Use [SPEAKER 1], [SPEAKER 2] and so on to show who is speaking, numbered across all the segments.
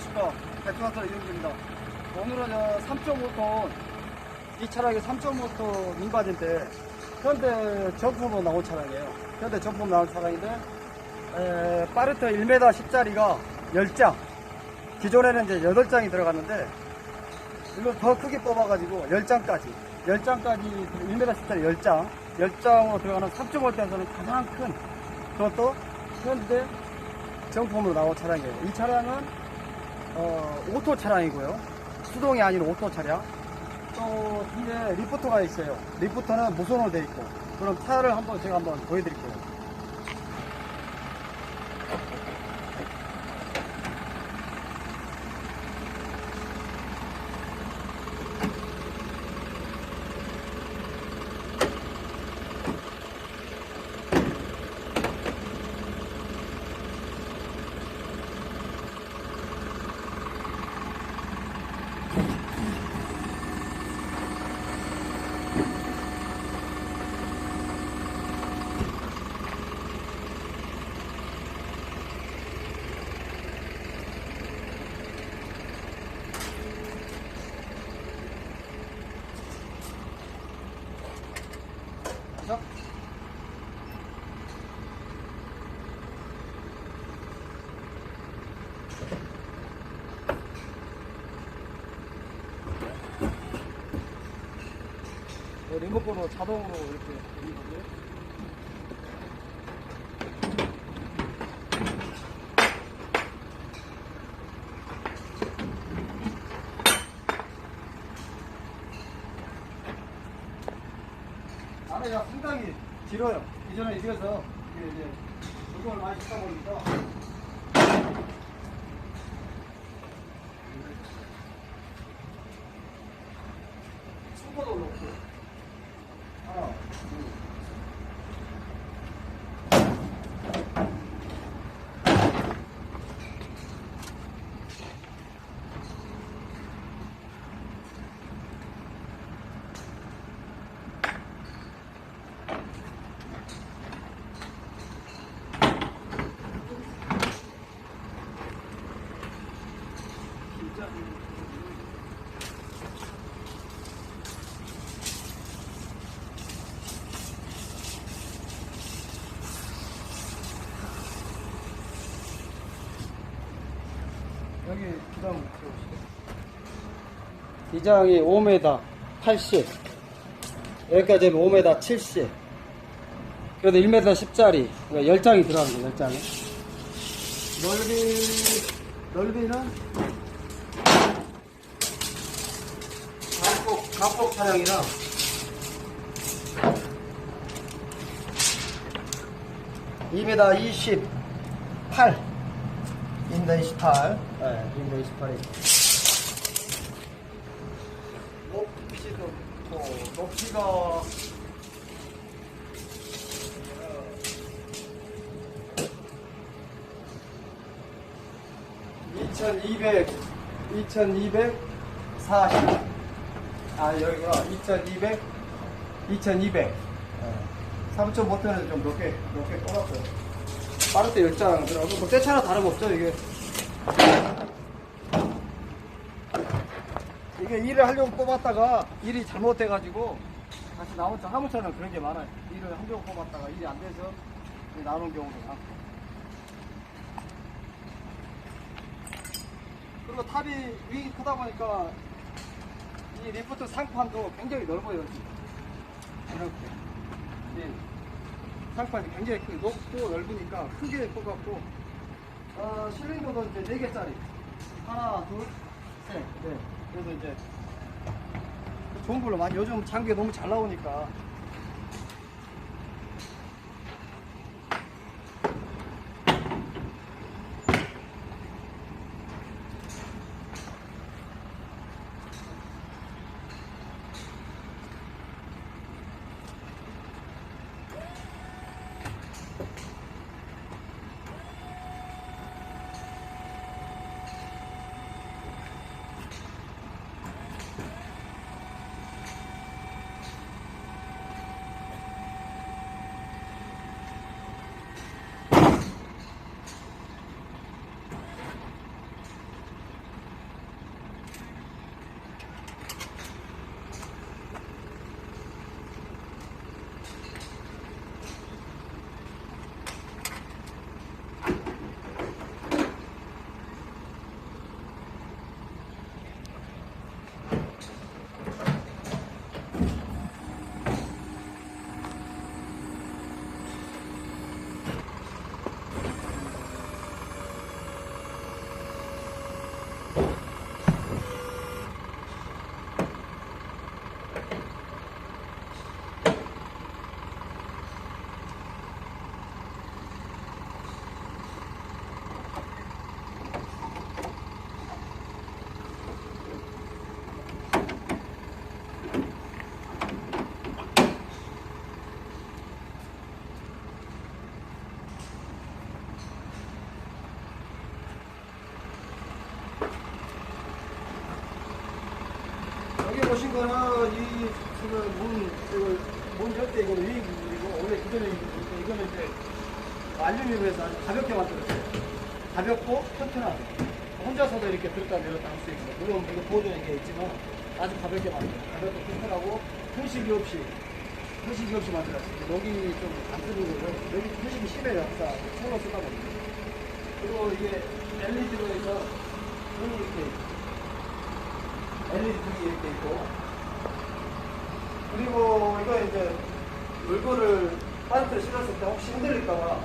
[SPEAKER 1] 안녕하십니까. 백두산터 이용주입니다. 오늘은 3.5톤, 이 차량이 3.5톤 민바지인데, 현대 정품으로 나온 차량이에요. 현대 정품 나온 차량인데, 에, 파르트 1m 10짜리가 10장. 기존에는 이제 8장이 들어갔는데, 이거 더 크게 뽑아가지고 10장까지. 10장까지 1m 10짜리 10장. 10장으로 들어가는 3.5톤에서는 가장 큰, 그것도 현대 정품으로 나온 차량이에요. 이 차량은 어, 오토 차량이고요. 수동이 아닌 오토 차량. 또 뒤에 리프터가 있어요. 리프터는 무선으로 되어 있고. 그럼 차를 한번 제가 한번 보여드릴게요. 자. 네, 리모컨으로 자동으로 이렇게 되는 거고요. 안에가 상당히 길어요. 이전에 이래서 이제 조금을 많이 쓰다 보니까 충고도 높고 하나, 둘, 진짜 여기 기다려 보시죠. 이 장이 5m 80 여기까지 하면 5m 70 그래도 1m 10짜리. 그러니까 10장이 들어가는 거예요 10장이 넓이 넓이는? 가폭 가폭 차량이랑. (2m 28) 2m 28 네, 2m 28이. 높이도 좋고 높이가 (2200) (2240) 아 여기가 2200 2200 3.5톤에서 좀 높게 높게 뽑았어요. 빠를 때 10장 들어가고 뭐 떼차나 다름없죠 이게 이게 일을 하려고 뽑았다가 일이 잘못돼 가지고 다시 나온 차 화물차는 그런 게 많아요 일을 하려고 뽑았다가 일이 안 돼서 나오는 경우도 많고 그리고 탑이 윙이 크다 보니까 이 리프트 상판도 굉장히 넓어요. 이렇게. 이 상판이 굉장히 높고 넓으니까 크게 뽑았고, 어, 실링도도 이제 4개짜리. 하나, 둘, 셋. 네. 그래서 이제 좋은 걸로 많이, 요즘 장비가 너무 잘 나오니까. you. 이거 문 열대 이거는 부분이고 원래 기존에 이거- 이거는 이제 알루미늄 에서 아주 가볍게 만들었어요. 가볍고 튼튼하고 혼자서도 이렇게 들었다 내렸다 할 수 있고 물론 이거 보조는 게 있지만 아주 가볍게 만들어요. 가볍고 튼튼하고 표식이 없이 표식이 없이 만들었어요. 여기 좀안 쓰는 거고 여기 표식이 심해요. 아까 철로 쓰다 보니까 그리고 이게 LED로 해서 이렇게 LED 등이 이렇게 있고 그리고 이거 이제 물건을 파이프를 실었을 때 혹시 흔들릴까봐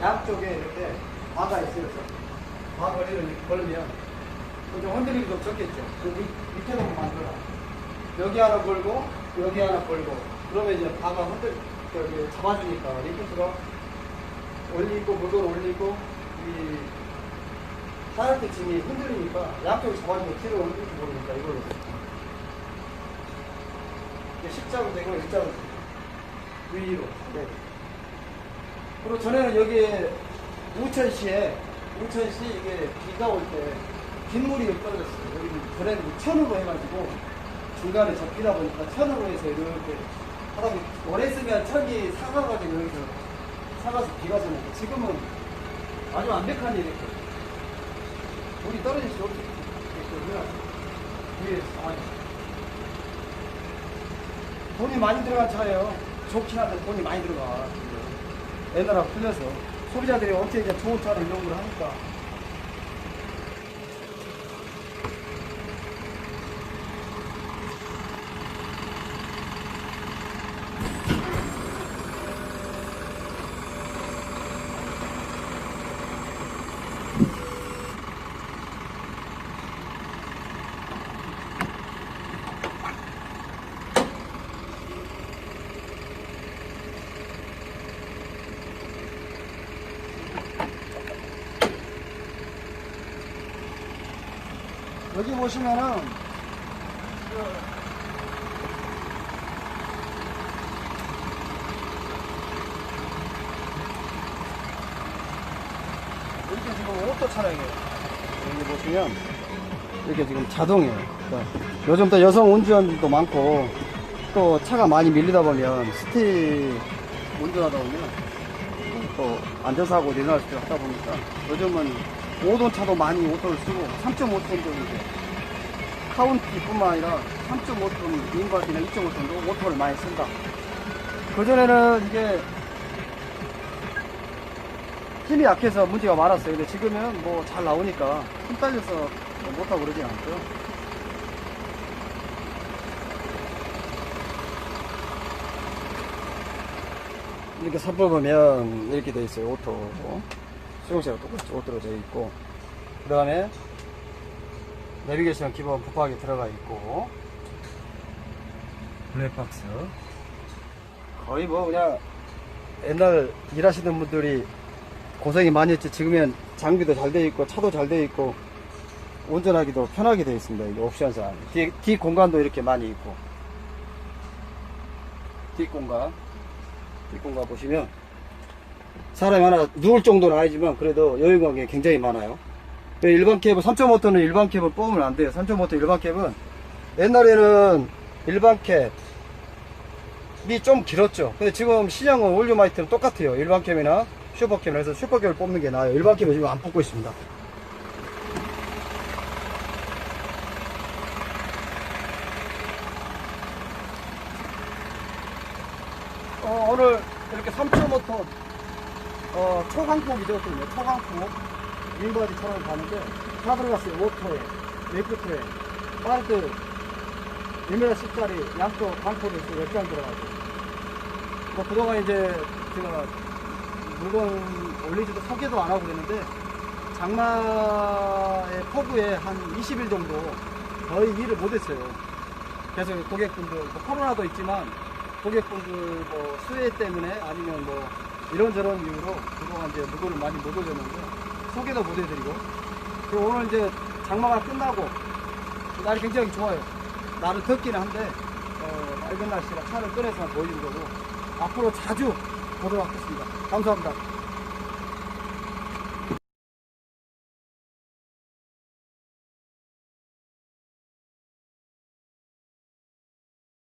[SPEAKER 1] 양쪽에 이렇게 바가 있어요. 바가 이렇게 걸면 좀 흔들림이 좀 적겠죠. 그 밑, 밑에도 만들어. 여기 하나 걸고 여기 하나 걸고 그러면 이제 바가 흔들 저기 잡아주니까 리프트가 올리고 물건 올리고 이 하얗게 짐이 흔들리니까 양쪽이 잡아주고 뒤로 올릴지 모르니까 이걸로 십자로 되고 일자로 위로. 네. 그리고 전에는 여기에 우천시에 우천시 이게 비가 올 때 빗물이 떨어졌어요. 여기는 전에는 그 천으로 해가지고 중간에 접히다 보니까 천으로 해서 이렇게 하다 보니 오래 쓰면 천이 상가가지고 여기서 상가서 비가 쏘는데 지금은 아주 완벽한 일이에요. 물이 떨어질 수 없게 위에 아니 돈이 많이 들어간 차예요. 좋긴 한데 돈이 많이 들어가. 옛날하고 틀려서 소비자들이 어째 이제 좋은 차를 걸 하니까. 여기 보시면은 이렇게 지금 오토 차량이에요. 여기 보시면 이렇게 지금 자동이에요. 그러니까 요즘 또 여성 운전도 많고 또 차가 많이 밀리다 보면 스티 운전하다 보면 또 안전사고 일어날 수도 있다 보니까 요즘은 5돈 차도 많이 오토를 쓰고 3.5톤도 이제 카운티뿐만 아니라 3.5톤 민박이나 2.5톤도 오토를 많이 쓴다. 그전에는 이게 힘이 약해서 문제가 많았어요. 근데 지금은 뭐 잘 나오니까 힘 딸려서 뭐 못하고 그러진 않고요. 이렇게 삽을 보면 이렇게 돼 있어요. 오토. 똑같이 오토로 되어 있고. 그 다음에 내비게이션 기본 붙박이 들어가 있고. 블랙박스. 거의 뭐 그냥 옛날 일하시던 분들이 고생이 많이 했지. 지금은 장비도 잘 되어 있고, 차도 잘 되어 있고, 운전하기도 편하게 되어 있습니다. 이게 옵션상. 뒤, 뒤 공간도 이렇게 많이 있고. 뒷 공간. 뒷 공간 보시면 사람이 하나 누울 정도는 아니지만 그래도 여유관계 굉장히 많아요. 일반 캡은 3.5톤은 일반 캡을 뽑으면 안 돼요. 3.5톤 일반 캡은 옛날에는 일반 캡이 좀 길었죠. 근데 지금 시장은 올류마이트는 똑같아요. 일반 캡이나 슈퍼캡이나 해서 슈퍼 캡을 뽑는 게 나아요. 일반 캡은 지금 안 뽑고 있습니다. 어, 오늘 이렇게 3.5톤 어, 초강폭이죠. 초강폭 윙바디처럼 가는데 다 들어갔어요. 5토에, 레프트에, 파르트 1m 10짜리 양쪽 강폭이 몇장 들어가고 뭐 그동안 이제 제가 물건 올리지도 소개도 안 하고 그랬는데 장마의 폭우에 한 20일 정도 거의 일을 못했어요. 그래서 고객분들 뭐 코로나도 있지만 고객분들 뭐 수혜 때문에 아니면 뭐 이런저런 이유로 그동안 이제 물건을 많이 못 올렸는데 소개도 못 해드리고 그리고 오늘 이제 장마가 끝나고 날이 굉장히 좋아요. 날은 덥기는 한데 어, 맑은 날씨라 차를 꺼내서 보이는 거고 앞으로 자주 보도록 하겠습니다. 감사합니다.